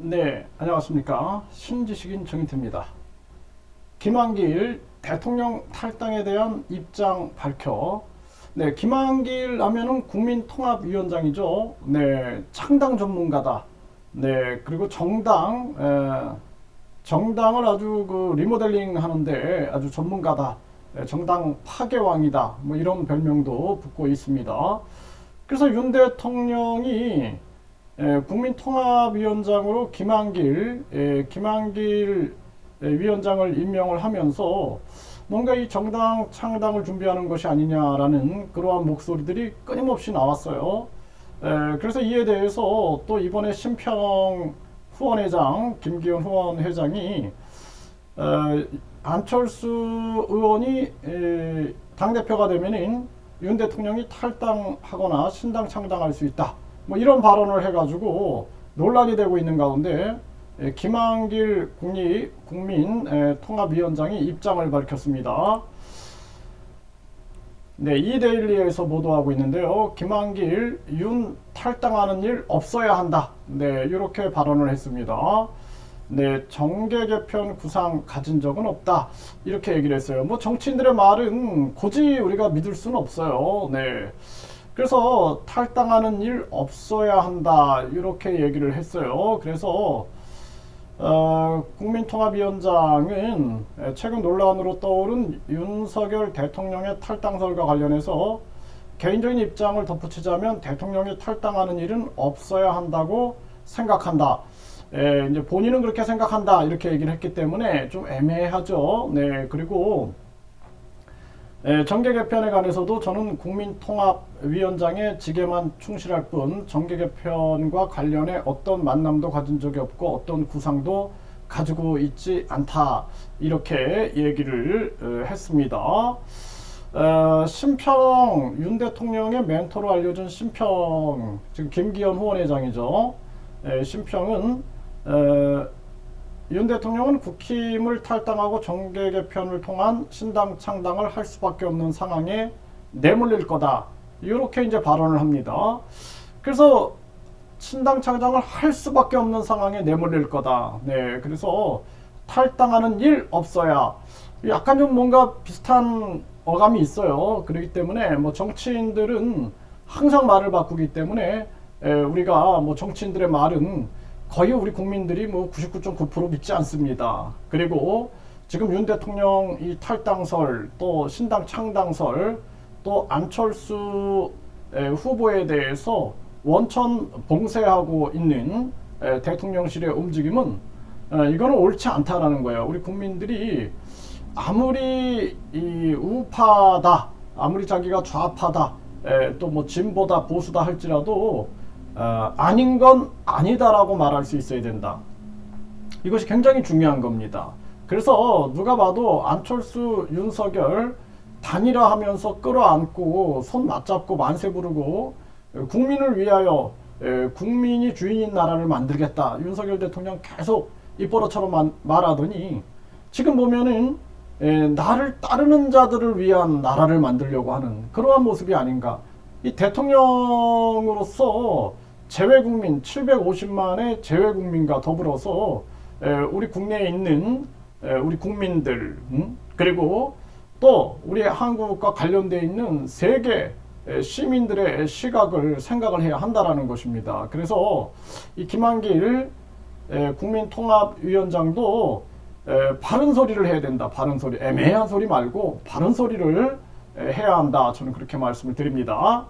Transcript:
네, 안녕하십니까. 신지식인 정인태입니다. 김한길 대통령 탈당에 대한 입장 밝혀. 네, 김한길 하면은 국민통합위원장이죠. 네, 창당 전문가다. 네, 그리고 정당, 에, 정당을 아주 그 리모델링 하는데 아주 전문가다. 에, 정당 파괴왕이다. 뭐 이런 별명도 붙고 있습니다. 그래서 윤 대통령이 에, 국민통합위원장으로 김한길, 에, 김한길 에, 위원장을 임명을 하면서 뭔가 이 정당 창당을 준비하는 것이 아니냐라는 그러한 목소리들이 끊임없이 나왔어요. 에, 그래서 이에 대해서 또 이번에 심평 후원회장 김기현 후원회장이 에, 안철수 의원이 에, 당대표가 되면은 윤 대통령이 탈당하거나 신당 창당할 수 있다. 뭐 이런 발언을 해가지고 논란이 되고 있는 가운데 에, 김한길 국립 국민 에, 통합위원장이 입장을 밝혔습니다. 네, 이데일리에서 보도하고 있는데요. 김한길 윤 탈당하는 일 없어야 한다. 네, 이렇게 발언을 했습니다. 네, 정계 개편 구상 가진 적은 없다. 이렇게 얘기를 했어요. 뭐 정치인들의 말은 굳이 우리가 믿을 수는 없어요. 네. 그래서 탈당하는 일 없어야 한다. 이렇게 얘기를 했어요. 그래서 어, 국민통합위원장은 최근 논란으로 떠오른 윤석열 대통령의 탈당설과 관련해서 개인적인 입장을 덧붙이자면 대통령이 탈당하는 일은 없어야 한다고 생각한다. 에, 이제 본인은 그렇게 생각한다 이렇게 얘기를 했기 때문에 좀 애매하죠. 네 그리고 에, 정계 개편에 관해서도 저는 국민통합위원장의 직에만 충실할 뿐 정계 개편과 관련해 어떤 만남도 가진 적이 없고 어떤 구상도 가지고 있지 않다 이렇게 얘기를 어, 했습니다. 어, 심평 윤 대통령의 멘토로 알려진 심평 지금 김기현 후원회장이죠. 에, 심평은 에, 윤 대통령은 국힘을 탈당하고 정계 개편을 통한 신당 창당을 할 수밖에 없는 상황에 내몰릴 거다. 이렇게 이제 발언을 합니다. 그래서 신당 창당을 할 수밖에 없는 상황에 내몰릴 거다. 네, 그래서 탈당하는 일 없어야 약간 좀 뭔가 비슷한 어감이 있어요. 그렇기 때문에 뭐 정치인들은 항상 말을 바꾸기 때문에 에, 우리가 뭐 정치인들의 말은 거의 우리 국민들이 뭐 99.9% 믿지 않습니다. 그리고 지금 윤 대통령 이 탈당설 또 신당 창당설 또 안철수 에, 후보에 대해서 원천 봉쇄하고 있는 에, 대통령실의 움직임은 에, 이거는 옳지 않다라는 거예요. 우리 국민들이 아무리 이 우파다, 아무리 자기가 좌파다, 또 뭐 진보다 보수다 할지라도 어, 아닌 건 아니다라고 말할 수 있어야 된다. 이것이 굉장히 중요한 겁니다. 그래서 누가 봐도 안철수, 윤석열 단일화하면서 끌어안고 손 맞잡고 만세 부르고 국민을 위하여 에, 국민이 주인인 나라를 만들겠다. 윤석열 대통령 계속 입버릇처럼 말하더니 지금 보면은 에, 나를 따르는 자들을 위한 나라를 만들려고 하는 그러한 모습이 아닌가. 이 대통령으로서 재외국민 750만의 재외국민과 더불어서 에, 우리 국내에 있는 에, 우리 국민들 음? 그리고 또 우리 한국과 관련되어 있는 세계 시민들의 시각을 생각을 해야 한다라는 것입니다. 그래서 이 김한길 국민통합위원장도 바른 소리를 해야 된다. 바른 소리, 애매한 소리 말고 바른 소리를 해야 한다. 저는 그렇게 말씀을 드립니다.